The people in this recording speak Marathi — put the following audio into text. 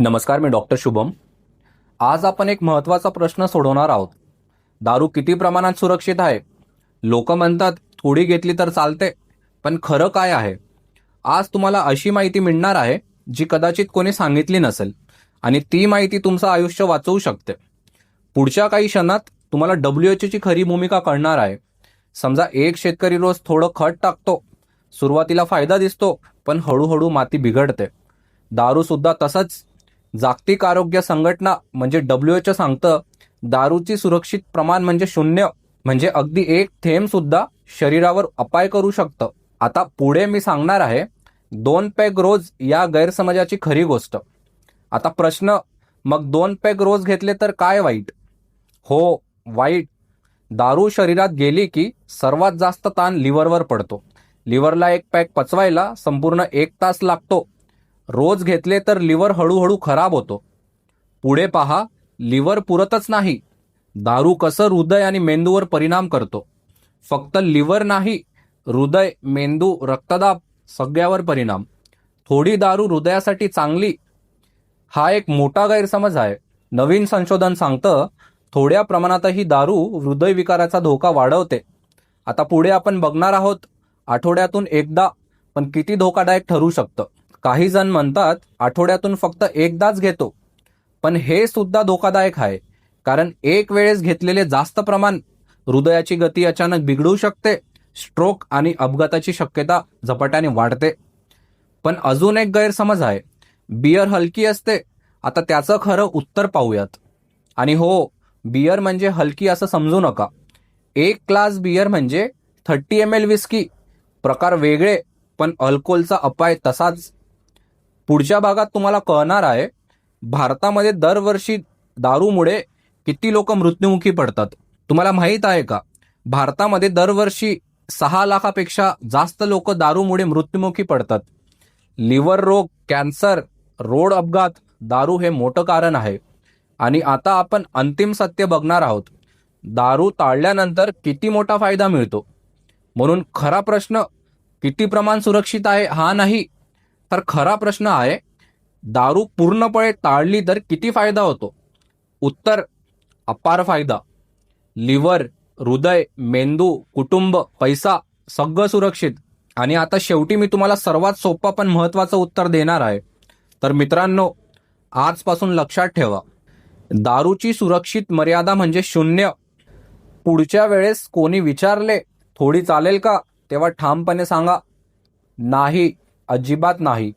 नमस्कार मी डॉक्टर शुभम. आज आपण एक महत्त्वाचा प्रश्न सोडवणार आहोत. दारू किती प्रमाणात सुरक्षित आहे? लोक म्हणतात थोडी घेतली तर चालते पण खरं काय आहे? आज तुम्हाला अशी माहिती मिळणार आहे जी कदाचित कोणी सांगितली नसेल आणि ती माहिती तुमचं आयुष्य वाचवू शकते. पुढच्या काही क्षणात तुम्हाला डब्ल्यू एच एचची खरी भूमिका कळणार आहे. समजा एक शेतकरी रोज थोडं खत टाकतो सुरुवातीला फायदा दिसतो पण हळूहळू माती बिघडते. दारूसुद्धा तसंच. जागतिक आरोग्य संघटना म्हणजे डब्ल्यू एच सांगतं दारूची सुरक्षित प्रमाण म्हणजे शून्य म्हणजे अगदी एक थेंब सुद्धा शरीरावर अपाय करू शकतं. आता पुढे मी सांगणार आहे दोन पॅग रोज या गैरसमजाची खरी गोष्ट. आता प्रश्न मग दोन पॅग रोज घेतले तर काय वाईट? हो वाईट. दारू शरीरात गेली की सर्वात जास्त ताण लिव्हरवर पडतो. लिव्हरला एक पॅक पचवायला संपूर्ण एक तास लागतो. रोज घेतले तर लिव्हर हळूहळू खराब होतो. पुढे पहा लिव्हर पुरतच नाही. दारू कसं हृदय आणि मेंदूवर परिणाम करतो. फक्त लिव्हर नाही हृदय मेंदू रक्तदाब सगळ्यावर परिणाम. थोडी दारू हृदयासाठी चांगली. हा एक मोठा गैरसमज आहे. नवीन संशोधन सांगतं थोड्या प्रमाणातही दारू हृदयविकाराचा धोका वाढवते. आता पुढे आपण बघणार आहोत आठवड्यातून एकदा पण किती धोकादायक ठरू शकतं. काही जण म्हणतात आठवड्यातून फक्त एकदाच घेतो. पण हे सुद्धा धोकादायक आहे कारण एक वेळेस घेतलेले जास्त प्रमाण हृदयाची गती अचानक बिघडू शकते स्ट्रोक आणि अपघाताची शक्यता झपाट्याने वाढते. पण अजून एक गैरसमज आहे बियर हलकी असते आता त्याचं खरं उत्तर पाहूयात. आणि हो बियर म्हणजे हलकी असं समजू नका. एक क्लास बियर म्हणजे थर्टी एम एल विस्की प्रकार वेगळे पण अल्कोहोलचा अपाय तसाच. पुढच्या भागात तुम्हाला कळणार आहे भारतामध्ये दरवर्षी दारूमुळे किती लोक मृत्युमुखी पडतात. तुम्हाला माहीत आहे का? भारतामध्ये दरवर्षी सहा लाखापेक्षा जास्त लोक दारूमुळे मृत्युमुखी पडतात. लिव्हर रोग कॅन्सर रोड अपघात दारू हे मोठं कारण आहे. आणि आता आपण अंतिम सत्य बघणार आहोत. दारू टाळल्यानंतर किती मोठा फायदा मिळतो? म्हणून खरा प्रश्न किती प्रमाण सुरक्षित आहे हा नाही तर खरा प्रश्न आहे दारू पूर्णपणे टाळली तर किती फायदा होतो? उत्तर अपार फायदा. लिव्हर हृदय मेंदू कुटुंब पैसा सगळं सुरक्षित. आणि आता शेवटी मी तुम्हाला सर्वात सोपं पण महत्त्वाचं उत्तर देणार आहे. तर मित्रांनो आजपासून लक्षात ठेवा. दारूची सुरक्षित मर्यादा म्हणजे शून्य. पुढच्या वेळेस कोणी विचारले थोडी चालेल का? तेव्हा ठामपणे सांगा नाही. अजिबात नाही.